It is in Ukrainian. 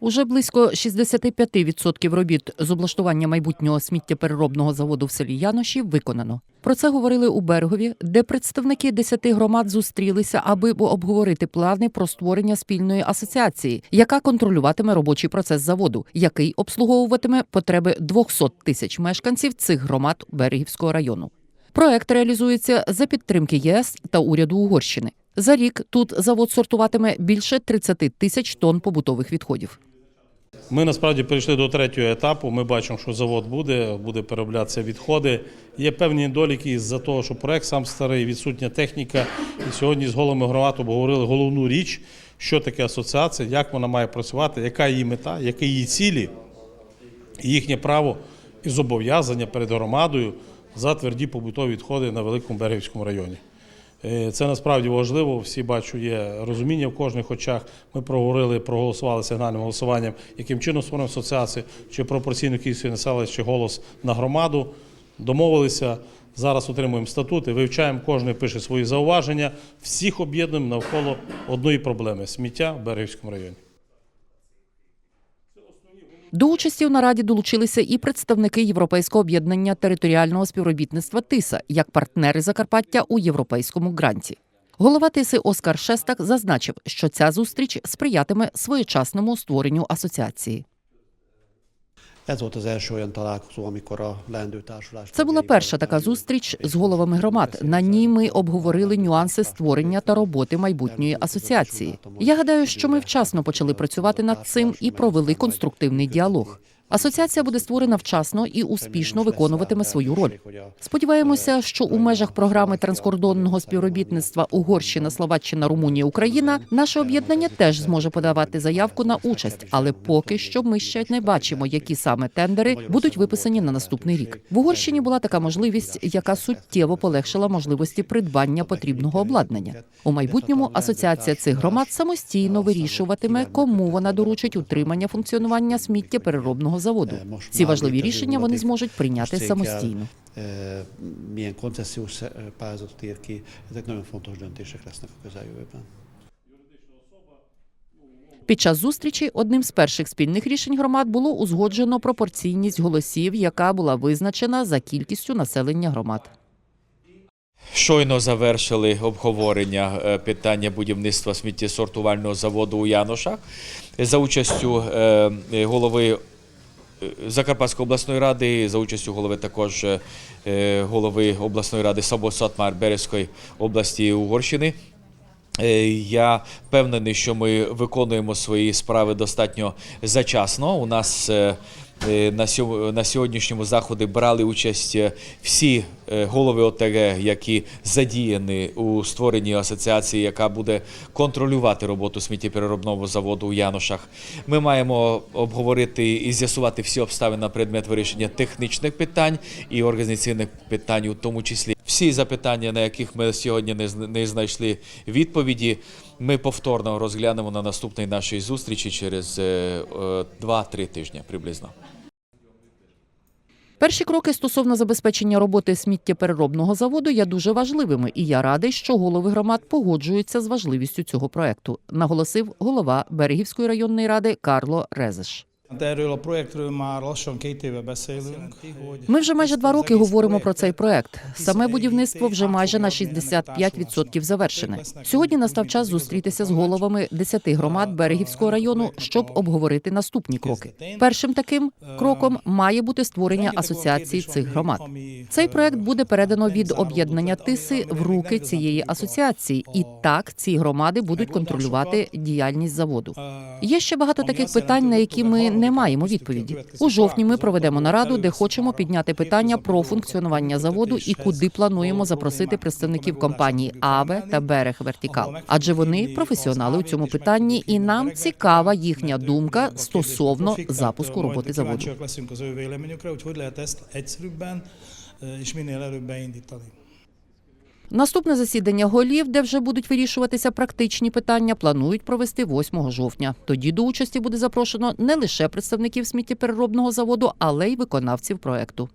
Уже близько 65% робіт з облаштування майбутнього сміттєпереробного заводу в селі Яноші виконано. Про це говорили у Берегові, де представники 10 громад зустрілися, аби обговорити плани про створення спільної асоціації, яка контролюватиме робочий процес заводу, який обслуговуватиме потреби 200 тисяч мешканців цих громад Берегівського району. Проект реалізується за підтримки ЄС та уряду Угорщини. За рік тут завод сортуватиме більше 30 тисяч тонн побутових відходів. Ми насправді перейшли до третього етапу. Ми бачимо, що завод буде, буде перероблятися відходи. Є певні недоліки з-за того, що проект сам старий, відсутня техніка. І сьогодні з головами громад обговорили головну річ, що таке асоціація, як вона має працювати, яка її мета, які її цілі, їхнє право і зобов'язання перед громадою за тверді побутові відходи на Великому Берегівському районі. Е, Це насправді важливо. Всі бачу, є розуміння в кожних очах. Ми проговорили, проголосували сигнальним голосуванням, яким чином створимо асоціацію, чи пропорційну кількість населення, чи голос на громаду. Домовилися. Зараз отримуємо статути, вивчаємо, кожен пише свої зауваження. Всіх об'єднуємо навколо одної проблеми сміття в Берегівському районі. До участі у нараді долучилися і представники Європейського об'єднання територіального співробітництва ТИСА як партнери Закарпаття у європейському гранті. Голова ТИСи Оскар Шестак зазначив, що ця зустріч сприятиме своєчасному створенню асоціації. Ez volt az első olyan találkozó, amikor a leendő társulás. Це була перша така зустріч з головами громад. На ній ми обговорили нюанси створення та роботи майбутньої асоціації. Я гадаю, що ми вчасно почали працювати над цим і провели конструктивний діалог. Асоціація буде створена вчасно і успішно виконуватиме свою роль. Сподіваємося, що у межах програми транскордонного співробітництва Угорщина, Словаччина, Румунія, Україна наше об'єднання теж зможе подавати заявку на участь, але поки що ми ще не бачимо, які саме тендери будуть виписані на наступний рік. В Угорщині була така можливість, яка суттєво полегшила можливості придбання потрібного обладнання. У майбутньому асоціація цих громад самостійно вирішуватиме, кому вона доручить утримання функціонування сміттєпереробного заводу. Ці важливі рішення вони зможуть прийняти самостійно. Е, Milyen koncesziós е, pályázatot ki, ezek nagyon fontos döntések lesznek a közeljövőben. Під час зустрічі одним з перших спільних рішень громад було узгоджено пропорційність голосів, яка була визначена за кількістю населення громад. Щойно завершили обговорення е, питання будівництва сміттєсортувального заводу у Яношах за участю е, е, голови е, Закарпатської обласної ради, за участю голови також е, голови обласної ради Сатмар Березької області Угорщини. Е, Я впевнений, що ми виконуємо свої справи достатньо зачасно. У нас е, е, на сьогоднішньому заході брали участь е, всі е, голови ОТГ, які задіяні у створенні асоціації, яка буде контролювати роботу сміттєпереробного заводу у Яношах. Ми маємо обговорити і з'ясувати всі обставини на предмет вирішення технічних питань і організаційних питань, у тому числі. Всі запитання, на яких ми сьогодні не зн- не знайшли відповіді, ми повторно розглянемо на наступній нашій зустрічі через е, е, 2-3 тижні приблизно. Перші кроки стосовно забезпечення роботи сміттєпереробного заводу є дуже важливими, і я радий, що голови громад погоджуються з важливістю цього проекту, наголосив голова Берегівської районної ради Карло Резеш. Erről a projektről. Ми вже майже два роки говоримо про цей проект. Саме будівництво вже майже на 65% завершене. Сьогодні настав час зустрітися з головами 10 громад Берегівського району, щоб обговорити наступні кроки. Першим таким кроком має бути створення асоціації цих громад. Цей проект буде передано від об'єднання Тиси в руки цієї асоціації, і так ці громади будуть контролювати діяльність заводу. Є ще багато таких питань, на які ми не маємо відповіді. У жовтні ми проведемо нараду, де хочемо підняти питання про функціонування заводу і куди плануємо запросити представників компанії АВЕ та Берег Вертікал. Адже вони професіонали у цьому питанні, і нам цікава їхня думка стосовно запуску роботи заводу. És minél előbb beindítani. Наступне засідання голів, де вже будуть вирішуватися практичні питання, планують провести 8 жовтня. Тоді до участі буде запрошено не лише представників сміттєпереробного заводу, але й виконавців проекту.